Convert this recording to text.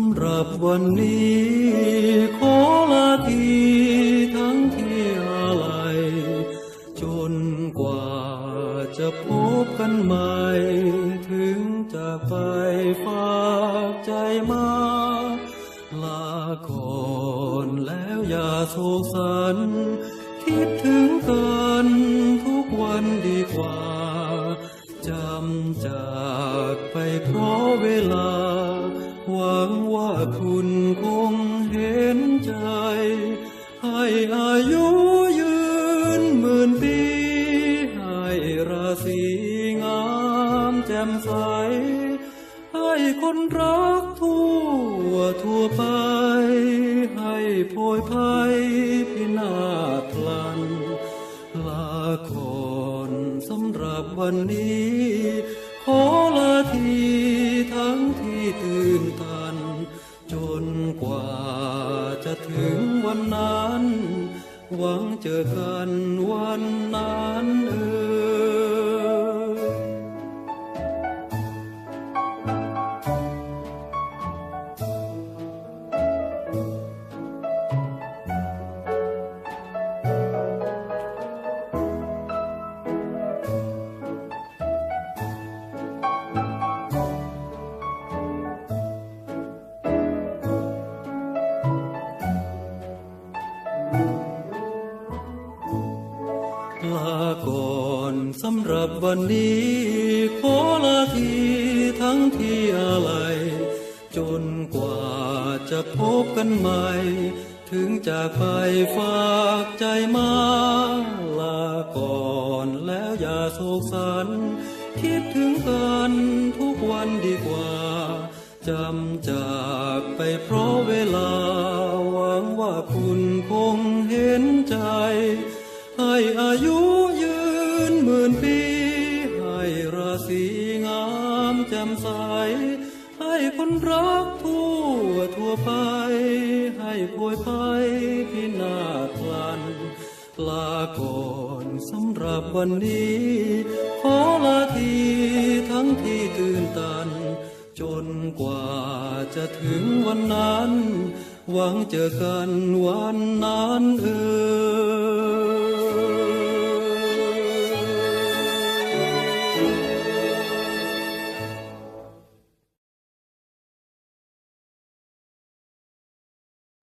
ำหรับวันนี้ ขอลาทีทั้งที่อะไรจนกว่าจะพบกันใหม่ ถึงจะไปฝากใจมา ลาก่อนแล้วอย่าโศกสัน คิดถึงกันทุกวันดีกว่าากไปเพราะเวลา หวังว่าคุณคงเห็นใจ ให้อายุยืนหมื่นปี ให้ราศีงามแจ่มใส ให้คนรักทั่วทั่วไป ให้โพยภัยพินาศพลันลาก่อนสำหรับวันนี้ ขอลาทีทั้งที่ตื่นตัน จนกว่าจะถึงวันนั้น หวังเจอกันวันนั้นเออำหรับวันนี้ขอลาทีทั้งที่อะไร จนกว่าจะพบกันใหม่ ถึงจากไปฝากใจมาลาก่อนแล้วอย่าโศกสัน คิดถึงกันทุกวันดีกว่า จำจากไปเพราะเวลาหวังว่าคุณคง มื่นปีให้ราศีงามแจ่มใส ให้คนรักทั่วทั่วไป ให้ป่วยภัยพินาศพลัน ลาก่อนสำหรับวันนี้ ขอลาทีทั้งที่ตื่นตัน จนกว่าจะถึงวันนั้น หวังเจอกันวันนั้นเออ